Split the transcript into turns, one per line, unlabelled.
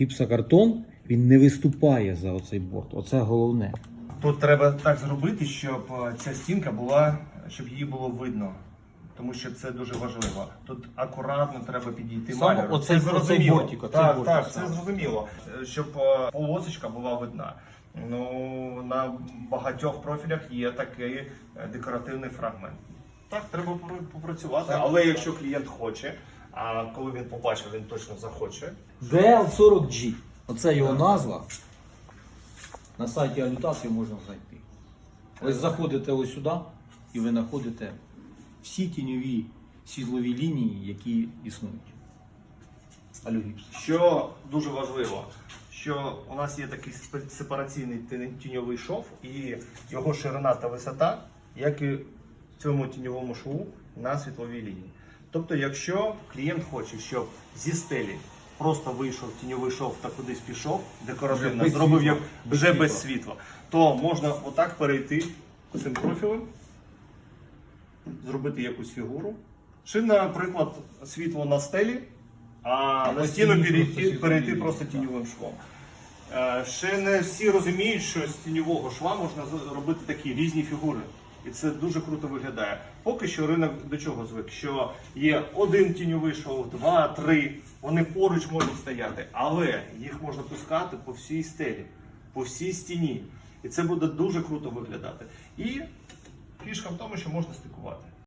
гіпсокартон він не виступає за оцей борт. Оце головне.
Тут треба так зробити, щоб е, ця стінка була, щоб її було видно. Тому що це дуже важливо. Тут акуратно треба підійти маляру.
оцей-
це
оцей
зрозуміло.
бортик, оцей
так,
бортик
так, це зрозуміло. Е, Щоб е, полосочка була видна. Ну, на багатьох профілях є такий декоративний фрагмент. Так, треба попрацювати. Але якщо клієнт хоче, а коли він побачив, він точно захоче.
DL40G. Оце його назва. На сайті Алютації можна знайти. Ось заходите ось сюди і ви знаходите всі тіньові світлові лінії, які існують. Алюгіпс.
Що дуже важливо, що у нас є такий сепараційний тіньовий шов, і його ширина та висота, як і в цьому тіньовому шву на світловій лінії. Тобто, якщо клієнт хоче, щоб зі стелі просто вийшов тіньовий шов та кудись пішов, декоративно зробив як вже без світла, то можна отак перейти цим профілем, зробити якусь фігуру. Чи, наприклад, світло на стелі, а на стіну перейти,
просто
перейти просто тіньовим швом. Е, Ще не всі розуміють, що з тіньового шва можна робити такі різні фігури. І це дуже круто виглядає. Поки що ринок до чого звик, що є один тіньовий шов, два, три. Вони поруч можуть стояти, але їх можна пускати по всій стелі, по всій стіні. І це буде дуже круто виглядати. І фішка в тому, що можна стикувати.